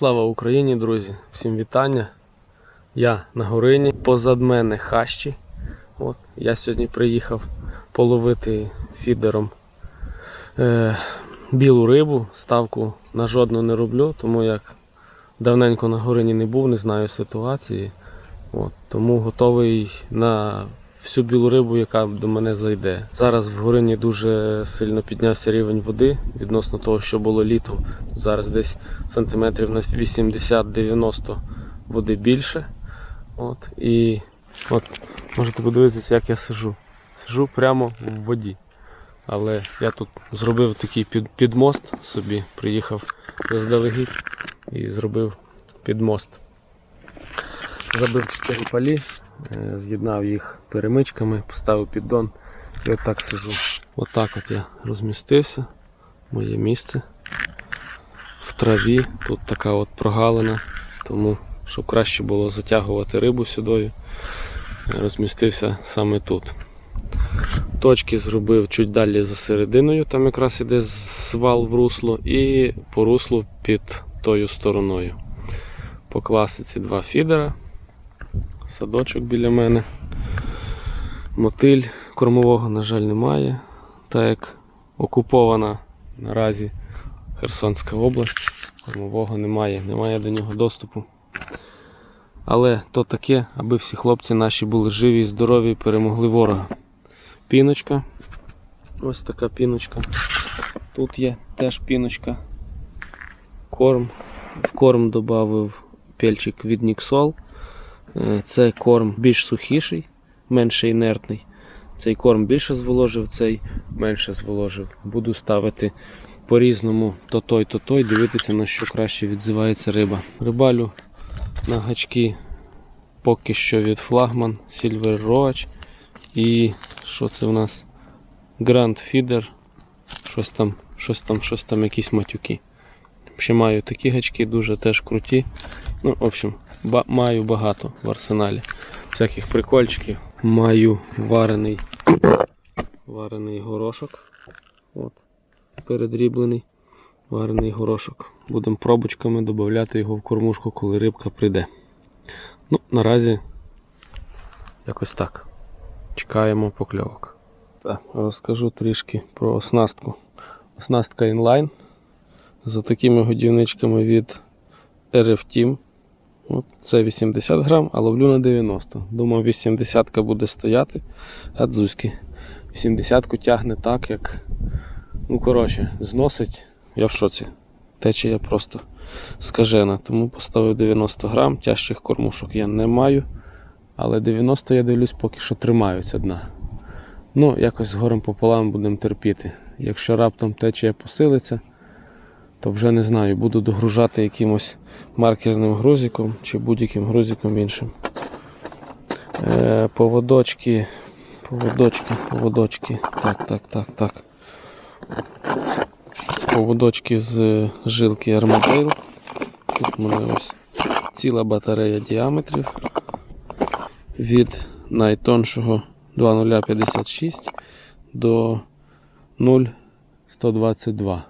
Слава Україні, друзі! Всім вітання. Я на горині. Позад мене хащі. От, я сьогодні приїхав половити фідером е, білу рибу. Ставку на жодну не роблю, тому як давненько на горині не був, не знаю ситуації. От, тому готовий на всю білу рибу, яка до мене зайде. Зараз в горині дуже сильно піднявся рівень води відносно того, що було літо. Зараз десь сантиметрів на 80-90 води більше. От, і от, можете подивитися, як я сижу. Сижу прямо в воді. Але я тут зробив такий під, підмост собі, приїхав заздалегідь і зробив підмост. Забив 4 палі, з'єднав їх перемичками, поставив піддон і отак сижу. Отак от я розмістився. Моє місце в траві. Тут така от прогалина, тому щоб краще було затягувати рибу сюди, розмістився саме тут. Точки зробив чуть далі за серединою, там якраз іде свал в русло, і по руслу під тою стороною. По класиці два фідера, садочок біля мене. Мотиль кормового, на жаль, немає. Так як окупована наразі Херсонська область, кормового немає, немає до нього доступу. Але то таке, аби всі хлопці наші були живі і здорові і перемогли ворога. Піночка. Ось така піночка. Тут є теж піночка. Корм. В корм додав пельчик від Ніксол. Е, Це корм більш сухіший, менше інертний. Цей корм більше зволожив, цей менше зволожив. Буду ставити по-різному то той, то той, дивитися на що краще відзивається риба. Рибалю на гачки поки що від флагман Silver Roach. І що це у нас? Grand Feeder. Щось там, щось там, щось там, якісь матюки. Ще маю такі гачки, дуже теж круті. Ну, в общем, ба- маю багато в арсеналі. Всяких прикольчиків. Маю варений, варений горошок. От, передріблений варений горошок. Будемо пробочками додати його в кормушку, коли рибка прийде. Ну, наразі якось так. Чекаємо покльовок. Так, розкажу трішки про оснастку. Оснастка інлайн з такими годівничками від RF Team. От, це 80 грам, а ловлю на 90. Думав, 80 буде стояти, а дзузьки. 80-ку тягне так, як. Ну, коротше, зносить. Я в шоці. Течія просто скажена. Тому поставив 90 грам, тяжчих кормушок я не маю. Але 90 я дивлюсь, поки що тримаються дна. Ну, якось з горем пополам будемо терпіти. Якщо раптом течія посилиться, то вже не знаю, буду догружати якимось маркерним грузиком чи будь-яким грузиком іншим. Е, поводочки, поводочки, поводочки. Так, так, так, так. Поводочки з жилки Armadale. Тут в мене ось ціла батарея діаметрів від найтоншого 2056 до 0,122.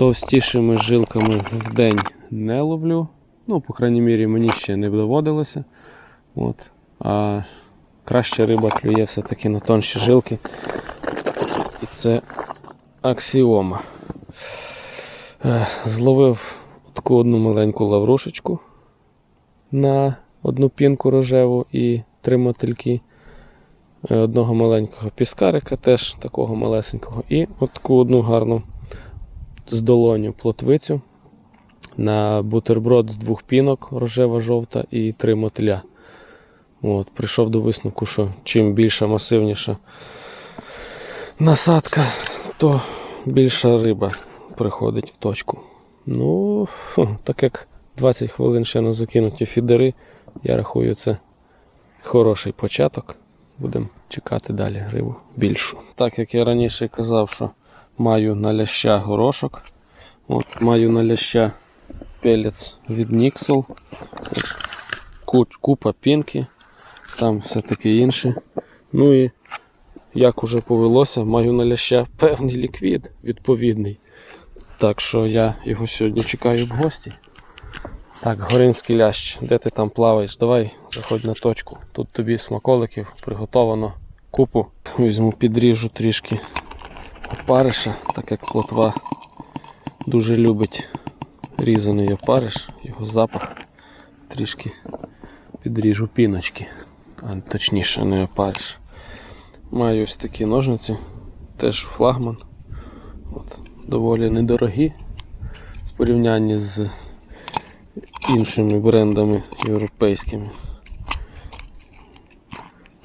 Товстішими жилками в день не ловлю. Ну, по крайній мірі, мені ще не доводилося. От. А краща риба клює все-таки на тонші жилки. І це аксіома. Зловив таку одну маленьку лаврушечку на одну пінку рожеву і три мотильки. Е, Одного маленького піскарика, теж такого малесенького. І от таку одну гарну з долоню плотвицю на бутерброд з двох пінок, рожева, жовта і три мотиля. От, прийшов до висновку, що чим більша масивніша насадка, то більша риба приходить в точку. Ну, так як 20 хвилин ще на закинуті фідери, я рахую, це хороший початок. Будемо чекати далі рибу більшу. Так як я раніше казав, що маю на ляща горошок. От, маю на ляща пелець від Nixol. Куч, купа пінки, там все таке інше. Ну і як уже повелося, маю на ляща певний ліквід відповідний. Так що я його сьогодні чекаю в гості. Так, горинський лящ, де ти там плаваєш? Давай заходь на точку. Тут тобі смаколиків приготовано купу. Візьму, підріжу трішки опариша, так як плотва дуже любить різаний опариш, його запах. Трішки підріжу піночки, а точніше не опариш. Маю ось такі ножниці, теж флагман. От, доволі недорогі в порівнянні з іншими брендами європейськими.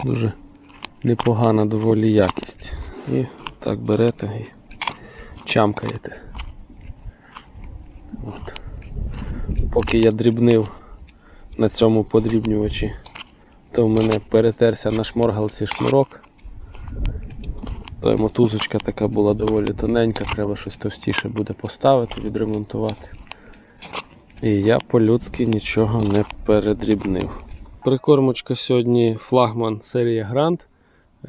Дуже непогана доволі якість. І так берете і чамкаєте. От. Поки я дрібнив на цьому подрібнювачі, то в мене перетерся на шморгалці шнурок. То мотузочка така була доволі тоненька, треба щось товстіше буде поставити, відремонтувати. І я по-людськи нічого не передрібнив. Прикормочка сьогодні флагман серія Grand.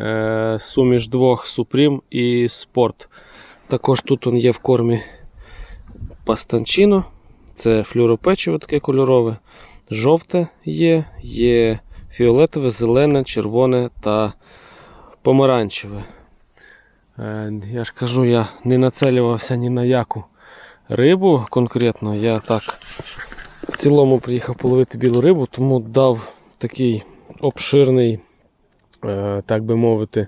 Е, суміш двох Supreme і Sport. Також тут он є в кормі пастанчино. Це флюропечиво таке кольорове. Жовте є, є фіолетове, зелене, червоне та помаранчеве. Е, Я ж кажу, я не нацелювався ні на яку рибу конкретно. Я так в цілому приїхав половити білу рибу, тому дав такий обширний, так би мовити,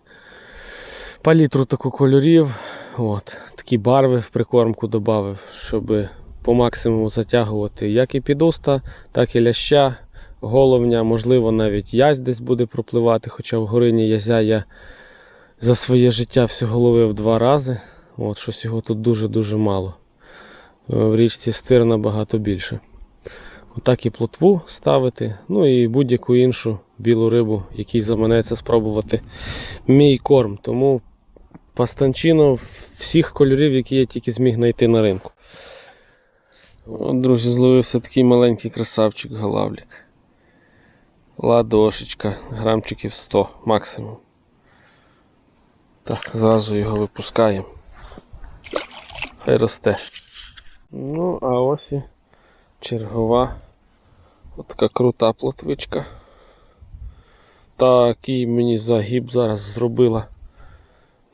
палітру таку кольорів. От, такі барви в прикормку додав, щоб по максимуму затягувати як і підуста, так і ляща, головня, можливо, навіть язь десь буде пропливати, хоча в горині язя я за своє життя всього ловив два рази. От, щось його тут дуже-дуже мало. Е, В річці стир набагато більше. Отак і плотву ставити, ну і будь-яку іншу білу рибу, який заманеться спробувати мій корм. Тому пастанчино всіх кольорів, які я тільки зміг знайти на ринку. От, друзі, зловився такий маленький красавчик галавлік. Ладошечка, грамчиків 100 максимум. Так, зразу його випускаємо. Хай росте. Ну, а ось і чергова. От така крута плотвичка. Такий мені загиб зараз зробила.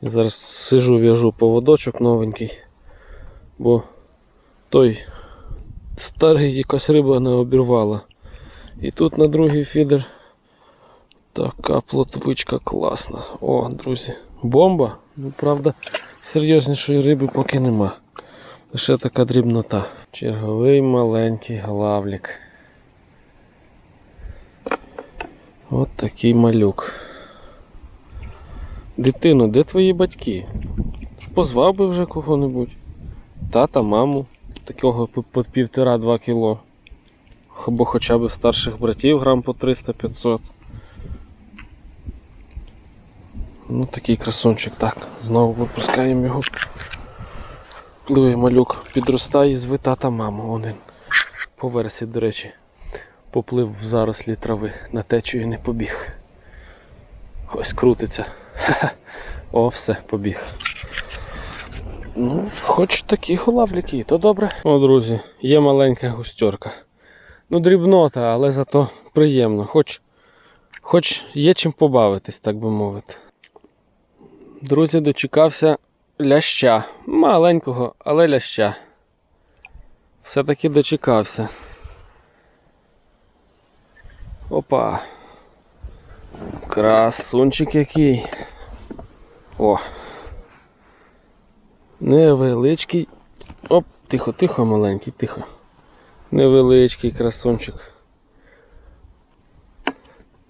Я зараз сижу, в'яжу поводочок новенький, бо той старий якась риба не обірвала. І тут на другий фідер така плотвичка класна. О, друзі, бомба. Ну, правда, серйознішої риби поки нема. Лише така дрібнота. Черговий маленький главлік. От такий малюк. Дитино, де твої батьки? Позвав би вже кого-небудь. Тата, маму, такого по- півтора-два кіло. Або хоча б старших братів грам по 300-500. Ну такий красунчик. Так, знову випускаємо його. Пливий малюк підростає зве тата маму. Один. По версії, до речі, поплив в зарослі трави, на течію не побіг. Ось крутиться. Ха-ха. О, все, побіг. Ну, хоч такі голавліки, то добре. О, друзі, є маленька густерка. Ну, дрібнота, але зато приємно. Хоч, хоч є чим побавитись, так би мовити. Друзі, дочекався ляща. Маленького, але ляща. Все-таки дочекався. Опа. Красунчик який. О. Невеличкий. Оп, тихо, тихо, маленький, тихо. Невеличкий красунчик.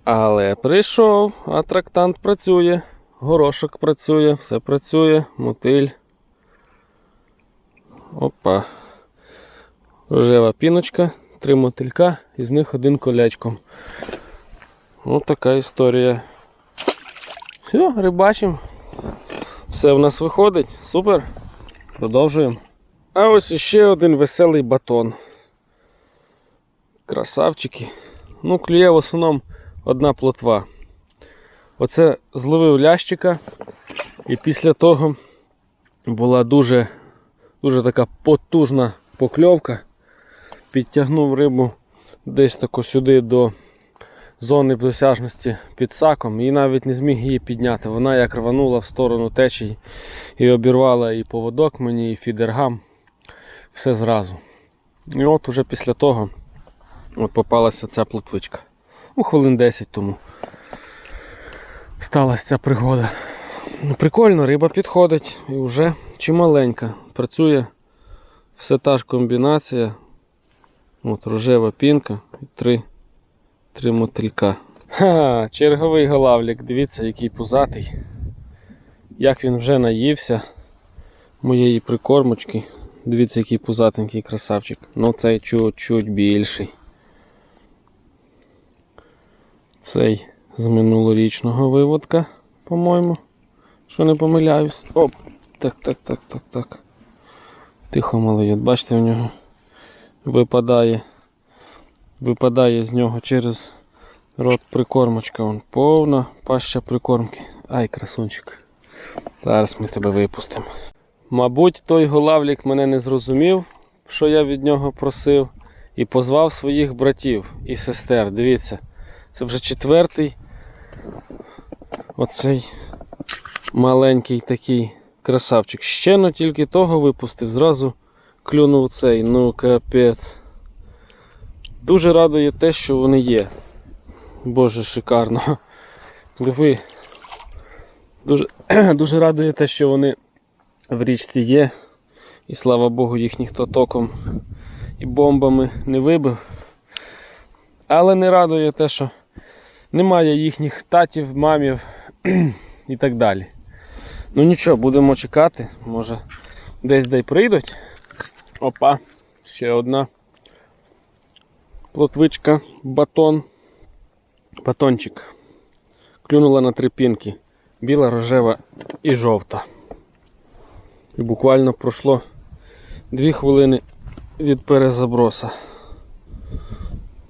Але прийшов, а трактант працює. Горошок працює, все працює, мотиль. Опа. Рожева піночка, три мотилька, із них один колячком. Ось така історія. Все, рибачимо. Все в нас виходить. Супер. Продовжуємо. А ось іще один веселий батон. Красавчики. Ну, клює в основному одна плотва. Оце зловив лящика, і після того була дуже, дуже така потужна покльовка. підтягнув рибу десь тако сюди до зони досяжності під саком і навіть не зміг її підняти. Вона як рванула в сторону течії і обірвала і поводок мені, і фідергам. Все зразу. І от уже після того от попалася ця плотвичка. Ну, хвилин 10 тому сталася ця пригода. Ну, Прикольно, риба підходить і вже чималенька. Працює все та ж комбінація. От рожева пінка і три, три мотилька. Ха, черговий голавлік, дивіться, який пузатий. Як він вже наївся моєї прикормочки. Дивіться, який пузатенький красавчик. Ну цей чуть-чуть більший. Цей з минулорічного виводка, по-моєму. Що не помиляюсь. Оп! Так, так, так, так, так. Тихо малий, от бачите, в нього випадає. Випадає з нього через рот прикормочка. Вон повна паща прикормки. Ай, красунчик. Зараз ми тебе випустимо. Мабуть, той голавлік мене не зрозумів, що я від нього просив, і позвав своїх братів і сестер. Дивіться, це вже четвертий. Оцей маленький такий красавчик. Ще но тільки того випустив, зразу клюнув цей, ну капець. Дуже радує те, що вони є. Боже, шикарно. Диви. Дуже, дуже радує те, що вони в річці є. І слава Богу, їх ніхто током і бомбами не вибив. Але не радує те, що немає їхніх татів, мамів і так далі. Ну нічого, будемо чекати. Може десь дай прийдуть. Опа, ще одна плотвичка, батон. Батончик. Клюнула на три пінки. Біла, рожева і жовта. І буквально пройшло 2 хвилини від перезаброса.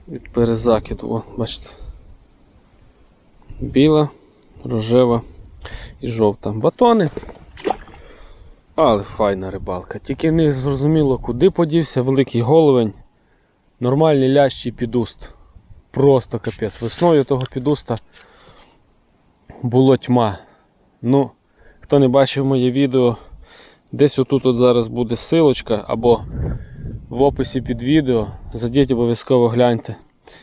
Від перезакиду. О, бачите. Біла, рожева і жовта. Батони. Але файна рибалка. Тільки не зрозуміло, куди подівся великий головень. Нормальний лящий підуст. Просто капець. Весною того підуста було тьма. Ну, хто не бачив моє відео, десь отут от зараз буде силочка або в описі під відео. Зайдіть обов'язково гляньте,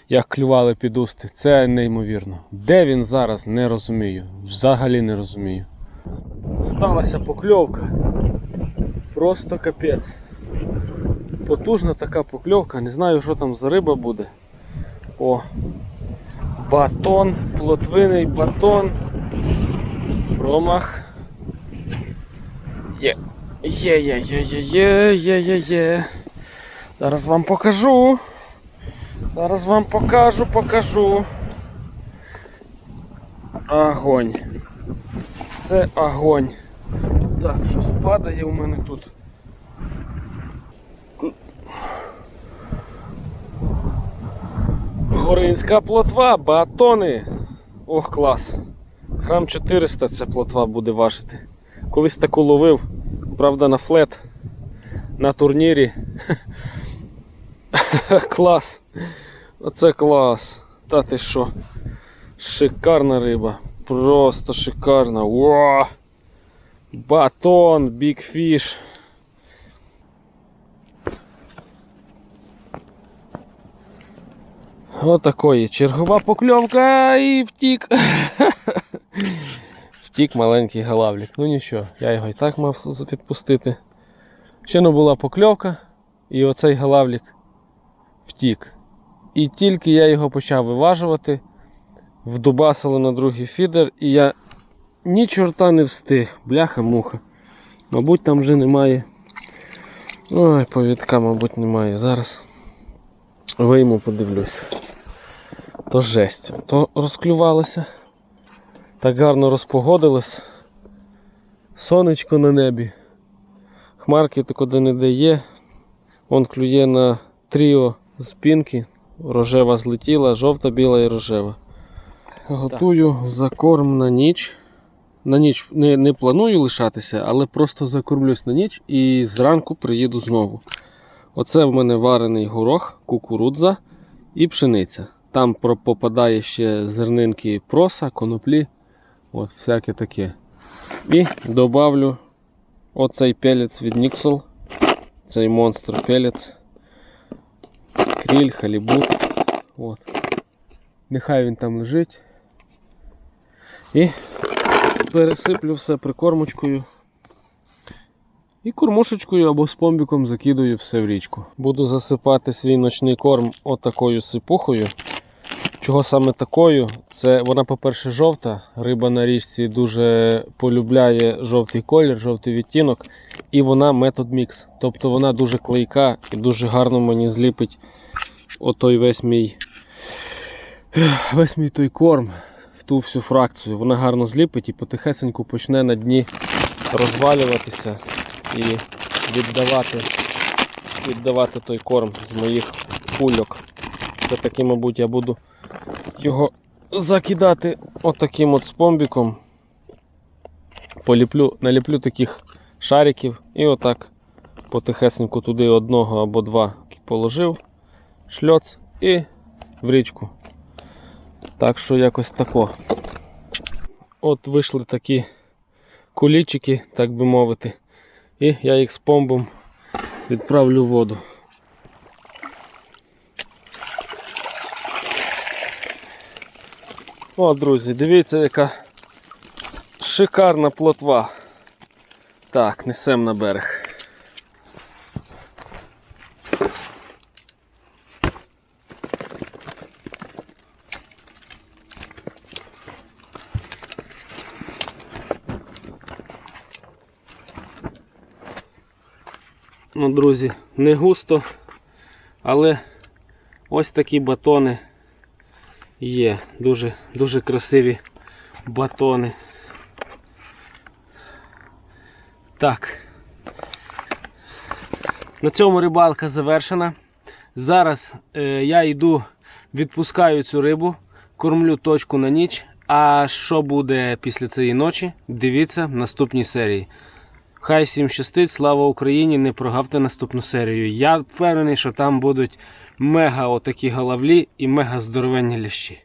як клювали підусти. Це неймовірно. Де він зараз, не розумію. Взагалі не розумію. Сталася покльовка. Просто капець. Потужна така покльовка. Не знаю, що там за риба буде. О, батон, плотвиний батон. Промах. Є. Є, є, є, є, є, є, є, є. Зараз вам покажу. Зараз вам покажу, покажу. Огонь. Це огонь. Так, щось падає у мене тут. Горинська плотва, батони. Ох, клас. Грам 400 ця плотва буде важити. Колись таку ловив, правда, на флет, на турнірі. клас. Оце клас. Та ти що? Шикарна риба. Просто шикарна. Уа! Батон, бікфіш. Отакої чергова покльовка і втік. Втік маленький галавлік. Ну нічого, я його і так мав відпустити. Ще не була покльовка, і оцей галавлік втік. І тільки я його почав виважувати, вдубасило на другий фідер, і я ні чорта не встиг. Бляха-муха. Мабуть, там вже немає. Ой, повідка, мабуть, немає. Зараз вийму, подивлюсь. То жесть. То розклювалося. Так гарно розпогодилось. Сонечко на небі. Хмарки тако де не де є. Вон клює на тріо з пінки. Рожева злетіла, жовта, біла і рожева. Готую закорм на ніч. На ніч не, не планую лишатися, але просто закормлюсь на ніч і зранку приїду знову. Оце в мене варений горох, кукурудза і пшениця. Там попадає ще зернинки проса, коноплі, от всяке таке. І добавлю оцей пелець від Nixol, цей монстр пелець, кріль, халібут. От. Нехай він там лежить. І пересиплю все прикормочкою. І кормушечкою або з помбіком закидую все в річку. Буду засипати свій ночний корм отакою сипухою. Чого саме такою? Це вона, по-перше, жовта. Риба на річці дуже полюбляє жовтий колір, жовтий відтінок. І вона метод мікс. Тобто вона дуже клейка і дуже гарно мені зліпить отой весь мій весь мій той корм в ту всю фракцію. Вона гарно зліпить і потихесеньку почне на дні розвалюватися і віддавати, віддавати той корм з моїх кульок. Це таки, мабуть, я буду його закидати отаким от спомбіком. Поліплю, наліплю таких шариків і отак потихесеньку туди одного або два положив, шльоц і в річку. Так що якось тако. От вийшли такі кулічики, так би мовити. І я їх з помбом відправлю в воду. О, друзі, дивіться, яка шикарна плотва. Так, несемо на берег. Ну, друзі, не густо, але ось такі батони є. Дуже, дуже красиві батони. Так. На цьому рибалка завершена. Зараз е, я йду, відпускаю цю рибу, кормлю точку на ніч. А що буде після цієї ночі? Дивіться в наступній серії. Хай всім щастить, слава Україні! Не прогавте наступну серію. Я впевнений, що там будуть мега отакі головлі і мега здоровенні лящі.